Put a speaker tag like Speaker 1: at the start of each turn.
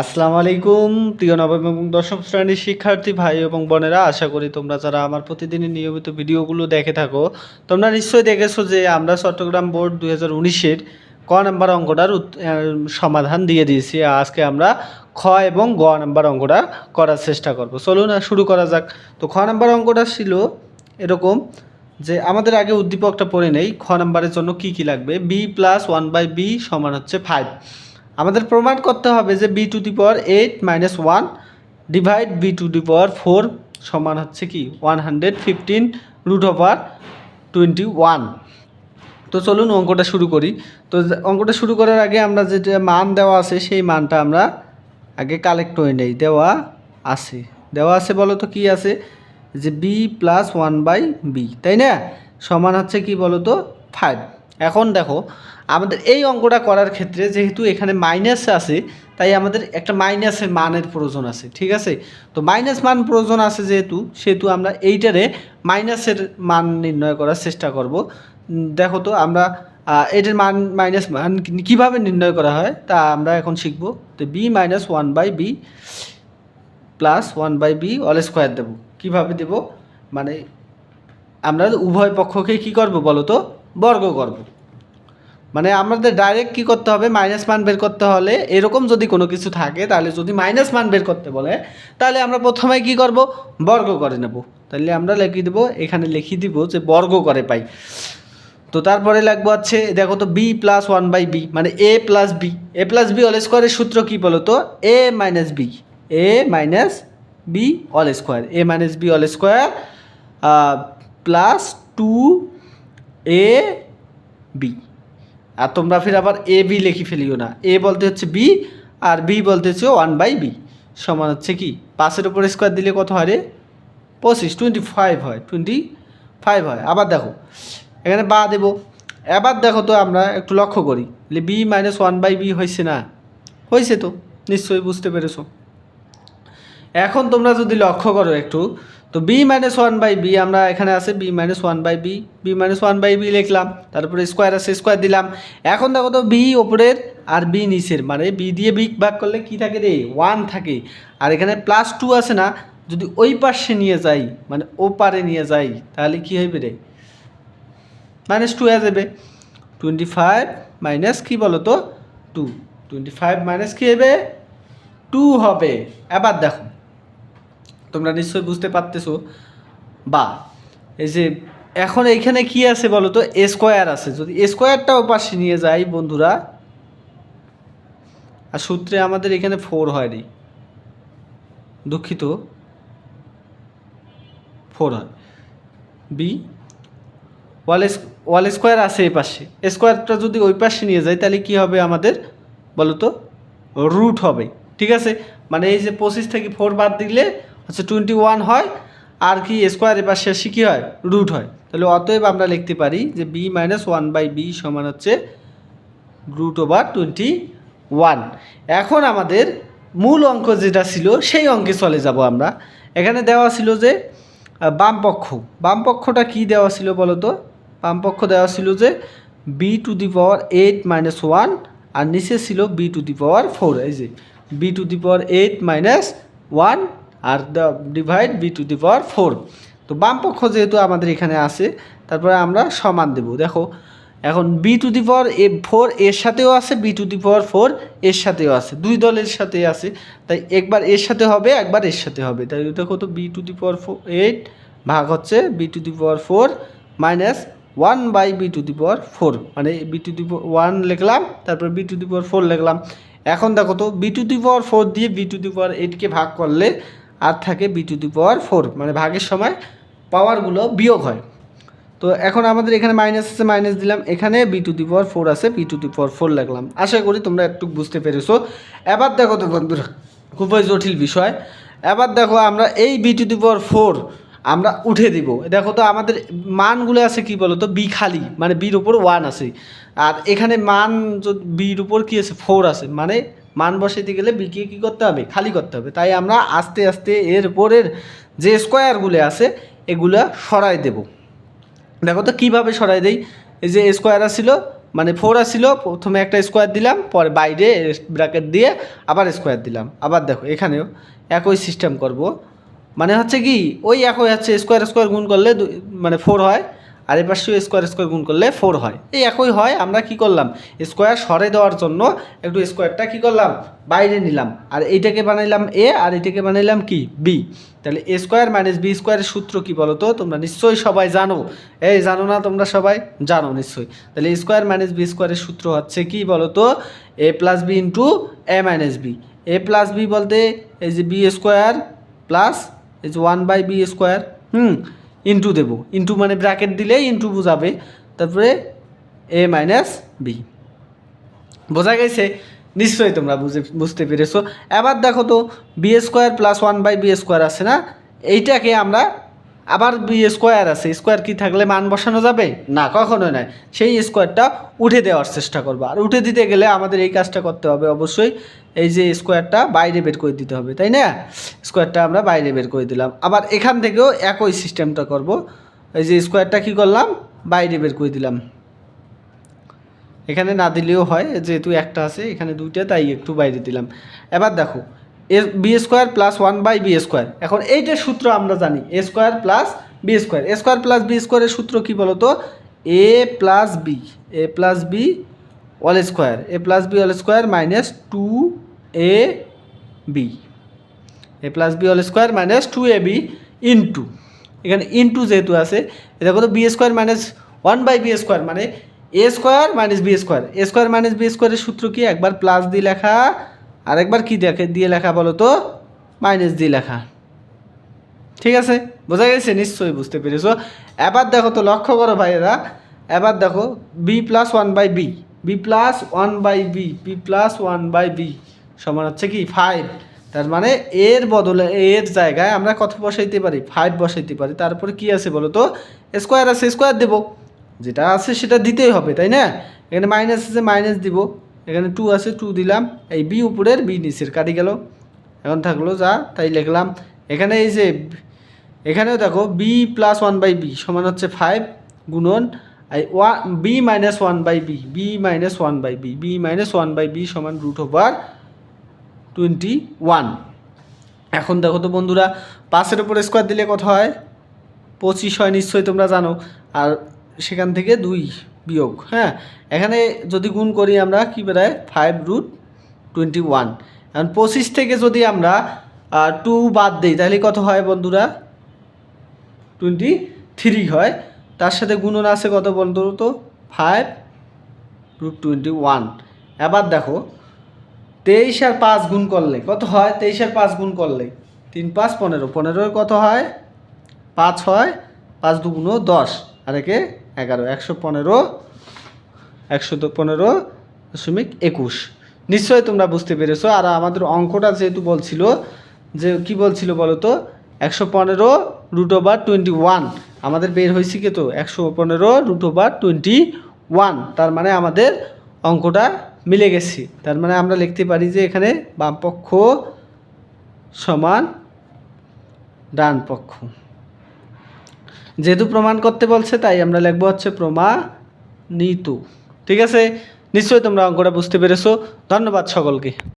Speaker 1: আসসালামু আলাইকুম, প্রিয় নবম এবং দশম শ্রেণির শিক্ষার্থী ভাই এবং বোনেরা, আশা করি তোমরা যারা আমার প্রতিদিনের নিয়মিত ভিডিওগুলো দেখে থাকো, তোমরা নিশ্চয়ই দেখেছ যে আমরা চট্টগ্রাম বোর্ড দু হাজার উনিশের ক নাম্বার অঙ্কটার সমাধান দিয়ে দিয়েছি। আজকে আমরা খ এবং গ নাম্বার অঙ্কটা করার চেষ্টা করব। চলুন আর শুরু করা যাক। তো খ নাম্বার অঙ্কটা ছিল এরকম যে আমাদের আগে উদ্দীপকটা পড়ে নেই, খ নাম্বারের জন্য কি কি লাগবে? B plus one by B সমান হচ্ছে ফাইভ আমাদের প্রমাণ করতে হবে যে B to the power eight minus one divide B to the power four সমান হচ্ছে কি one hundred fifteen root over twenty one তো চলুন অঙ্কটা শুরু করি। তো অঙ্কটা শুরু করার আগে আমরা যেটা মান দেওয়া আছে, সেই মানটা আমরা আগে কালেক্ট করে নেই। দেওয়া আছে। দেওয়া আছে বলো তো কী আছে? যে B plus one by B তাই না? সমান হচ্ছে কি বলো তো? ফাইভ এখন দেখো, আমাদের এই অঙ্কটা করার ক্ষেত্রে যেহেতু এখানে মাইনাস আছে, তাই আমাদের একটা মাইনাসের মানের প্রয়োজন আছে, ঠিক আছে? তো মাইনাস মান প্রয়োজন আছে যেহেতু, সেহেতু আমরা এইটারে মাইনাসের মান নির্ণয় করার চেষ্টা করব। দেখো তো আমরা এটার মান মাইনাস মান কীভাবে নির্ণয় করা হয়, তা আমরা এখন শিখব। তো B minus one by B plus one by B all square দেবো। কীভাবে দেব? মানে আমরা উভয় পক্ষকে কি করব বলো তো? বর্গ করব। মানে আমাদের ডাইরেক্ট কি করতে হবে? মাইনাস মান বের করতে হলে এরকম যদি কোনো কিছু থাকে, তাহলে যদি মাইনাস মান বের করতে বলে, তাহলে আমরা প্রথমে কি করব? বর্গ করে নেব। তাহলে আমরা লিখে দেবো, এখানে লিখে দিব যে বর্গ করে পাই। তো তারপরে লাগবো আছে দেখো তো B plus one by B মানে A plus B A plus B all স্কোয়ারের সূত্র কী বলো তো A minus B A minus B all square A minus B all square plus two A B আর তোমরা ফির আবার এ বি লিখে ফেলিও না। এ বলতে হচ্ছে বি আর বি বলতে হচ্ছে ওয়ান বাই বি সমান হচ্ছে কি? পাঁচের উপর স্কোয়ার দিলে কত হয় রে? পঁচিশ টোয়েন্টি ফাইভ হয় টোয়েন্টি ফাইভ হয়। আবার দেখো, এখানে বা দেবো। এবার দেখো তো আমরা একটু লক্ষ্য করি B minus one by B হয়েছে না? হয়েছে তো, নিশ্চয়ই বুঝতে পেরেছ। এখন তোমরা যদি লক্ষ্য করো একটু তো B minus one by B আমরা এখানে আছে B minus one by B B minus one by B লিখলাম, তারপরে স্কোয়ার আছে স্কোয়ার দিলাম। এখন দেখো তো বি ওপরের আর বি নিচের মানে বি দিয়ে বি ভাগ করলে কি থাকে রে? ওয়ান থাকে। আর এখানে প্লাস টু আছে না, যদি ওই পাশে নিয়ে যাই মানে ও পারে নিয়ে যাই, তাহলে কি হইবে রে? মাইনাস টু হয়ে যাবে। টোয়েন্টি ফাইভ মাইনাস কী বলো তো? টু টোয়েন্টি ফাইভ মাইনাস কী হবে টু হবে। এবার দেখো। তোমরা নিশ্চয়ই বুঝতে পারতেছো। বা, এই যে, এখন এইখানে কি আছে বলো তো স্কোয়ার আছে। যদি স্কোয়ারটাও পাশে নিয়ে যাই বন্ধুরা, আর সূত্রে আমাদের এখানে ফোর হয়নি। দুঃখিত। ফোর হয়। বি ওয়াল ওয়াল স্কোয়ার আছে এই পাশে। স্কোয়ারটা যদি ওই পাশে নিয়ে যায় তাহলে কি হবে আমাদের? বলো তো রুট হবে। ঠিক আছে? মানে এই যে পঁচিশ থেকে ফোর বাদ দিলে হচ্ছে টোয়েন্টি ওয়ান হয় আর কি স্কোয়ারের পাশে শেষে কী হয়? রুট হয়। তাহলে অতএব আমরা লিখতে পারি যে B minus one by B সমান হচ্ছে রুট ওভার টোয়েন্টি ওয়ান এখন আমাদের মূল অঙ্ক যেটা ছিল সেই অঙ্কে চলে যাব আমরা। এখানে দেওয়া ছিল যে আহ, বাম পক্ষ। বাম পক্ষটা কী দেওয়া ছিল বলো তো বাম পক্ষ দেওয়া ছিল যে B to the power eight minus one আর নিচে ছিল B to the power four এই যে B to the power eight minus one R divide B to the power four তো বাম পক্ষ যেহেতু আমাদের এখানে আছে তারপরে আমরা সমান দেব দেখো এখন B to the power A four এর সাথেও আছে B to the power four এর সাথেও আছে দুই দলের সাথে আছে তাই একবার এর সাথে হবে একবার এর সাথে হবে তাই দেখো তো B to the power four eight ভাগ হচ্ছে B to the power four minus one by B to the power four মানে বি টু দি ওয়ান লিখলাম তারপর B to the power four লিখলাম এখন দেখো তো B to the power four দিয়ে বি টু দি পাওয়ার এইটকে ভাগ করলে আর থাকে B to the power four মানে ভাগের সময় পাওয়ারগুলো বিয়োগ হয়। তো এখন আমাদের এখানে মাইনাস আছে মাইনাস দিলাম। এখানে B to the power four আছে B to the power four লাগলাম। আশা করি তোমরা একটু বুঝতে পেরেছ। এবার দেখো তো বন্ধুরা, খুবই জটিল বিষয়। এবার দেখো আমরা এই B to the power four আমরা উঠে দিব। দেখো তো আমাদের মানগুলো আছে কি বলো তো বি খালি মানে বির উপর ওয়ান আছে। আর এখানে মান বির উপর কি আছে? ফোর আছে। মানে মান বসাইতে গেলে বিকে কী করতে হবে? খালি করতে হবে। তাই আমরা আস্তে আস্তে এর উপরের যে স্কোয়ারগুলো আছে, এগুলো সরাই দেবো। দেখো তো কীভাবে সরাই দেই? এই যে স্কোয়ার ছিল মানে ফোর আসছিল প্রথমে একটা স্কোয়ার দিলাম, পরে বাইরে ব্র্যাকেট দিয়ে আবার স্কোয়ার দিলাম। আবার দেখো, এখানেও একই সিস্টেম করব। মানে হচ্ছে কি, ওই একই হচ্ছে স্কোয়ার স্কোয়ার গুণ করলে মানে ফোর হয়। আর এই পাশে স্কোয়ার স্কোয়ার গুণ করলে ফোর হয়। এই একই হয়, আমরা কি করলাম? স্কোয়ার সরে দেওয়ার জন্য একটু স্কোয়ারটা কি করলাম? বাইরে নিলাম। আর এইটাকে বানাইলাম এ আর এইটাকে বানাইলাম কি? বি তাহলে এ স্কোয়ার মাইনাস বি স্কোয়ারের সূত্র কি বলো তো তোমরা নিশ্চয়ই সবাই জানো। এই জানো না তোমরা সবাই? জানো নিশ্চয়ই। তাহলে এ স্কোয়ার মাইনাস বি স্কোয়ারের সূত্র হচ্ছে কি বলো তো A plus B into A minus B A plus B বলতে এই যে বি স্কোয়ার প্লাস এই যে one by B square hmm? Into দেব। ইন্টু মানে ব্র্যাকেট দিলে ইন্টু বোঝাবে। তারপরে এ মাইনাস বি বোঝা গেছে? নিশ্চয়ই তোমরা বুঝে, বুঝতে পেরেছ। এবার দেখো তো B square plus one by B square আছে না? এইটাকে আমরা আবার বি স্কোয়ার আছে। স্কোয়ার কি থাকলে মান বসানো যাবে? না, কখনোই নয়। সেই স্কোয়ারটা উঠে দেওয়ার চেষ্টা করব। আর উঠে দিতে গেলে আমাদের এই কাজটা করতে হবে অবশ্যই। এই যে স্কোয়ারটা বাইরে বের করে দিতে হবে, তাই না? স্কোয়ারটা আমরা বাইরে বের করে দিলাম। আবার এখান থেকেও একই সিস্টেমটা করব। এই যে স্কোয়ারটা কি করলাম? বাইরে বের করে দিলাম। এখানে না দিলেও হয়, যেহেতু একটা আছে, এখানে দুইটা, তাই একটু বাইরে দিলাম। এবার দেখো A B square plus one by B square এখন এইটার সূত্র আমরা জানি A square plus B square A square plus B স্কোয়ারের সূত্র কী বলো তো A plus B A plus B whole square A plus B whole square minus two A B A plus B whole square minus two A B into এখানে into যেহেতু আছে, এটা কত? B square minus one by B square মানে A square minus B square A square minus B স্কোয়ারের সূত্র কি? একবার প্লাস দিয়ে লেখা আর একবার কি দেখে, দিয়ে লেখা বলো তো? মাইনাস দিয়ে লেখা। ঠিক আছে? বোঝা গেছে? নিশ্চয়ই বুঝতে পেরেছ। এবার দেখো তো, লক্ষ্য করো ভাইয়েরা। এবার দেখো B plus one by B B plus one by B B plus one by B সমান হচ্ছে কি? ফাইভ তার মানে এর বদলে, এর জায়গায় আমরা কত বসাইতে পারি? ফাইভ বসাইতে পারি। তারপরে কি আছে বলো তো? স্কোয়ার আছে স্কোয়ার দেবো। যেটা আছে সেটা দিতেই হবে, তাই না? এখানে মাইনাস আছে মাইনাস দিব। এখানে টু আছে টু দিলাম। এই বি উপরের বি নিচের, কাটি গেল। এখন থাকল যা, তাই লিখলাম। এখানে এই যে, এখানেও দেখো B plus one by B সমান হচ্ছে ফাইভ গুণন, এই one B minus one by B B minus one by B B minus one by B সমান রুট ওভার টোয়েন্টি ওয়ান এখন দেখো তো বন্ধুরা, পাঁচের উপর স্কোয়ার দিলে কত হয়? পঁচিশ হয়, নিশ্চয়ই তোমরা জানো। আর সেখান থেকে দুই। বিয়োগ হ্যাঁ? এখানে যদি গুণ করি আমরা, কি বেরোয়? ফাইভ রুট টোয়েন্টি ওয়ান এখন পঁচিশ থেকে যদি আমরা টু বাদ দিই, তাহলে কত হয় বন্ধুরা? টোয়েন্টি থ্রি হয়। তার সাথে গুণন আছে কত বন্ধু তো? ফাইভ রুট টোয়েন্টি ওয়ান এবার দেখো, তেইশ আর পাঁচ গুণ করলে কত হয়? তেইশ আর পাঁচ গুণ করলে তিন পাঁচ পনেরো। পনেরোর কত হয়? পাঁচ হয়? পাঁচ দুগুণ দশ। আর একে এগারো, একশো পনেরো একশো পনেরো দশমিক একুশ। নিশ্চয়ই তোমরা বুঝতে পেরেছ, আর আমাদের অঙ্কটা যেহেতু বলছিল, যে কি বলছিল বলো তো একশো পনেরো রুট ওভার টোয়েন্টি ওয়ান আমাদের বের হয়েছে কি তো? একশো পনেরো রুট ওভার টোয়েন্টি ওয়ান তার মানে আমাদের অঙ্কটা মিলে গেছে। তার মানে আমরা লিখতে পারি যে এখানে বামপক্ষ সমান ডান পক্ষ যেহেতু প্রমাণ করতে বলছে, তাই আমরা লিখব হচ্ছে প্রমাণিত ঠিক আছে? নিশ্চয়ই তোমরা অঙ্কটা বুঝতে পেরেছ। ধন্যবাদ সকলকে।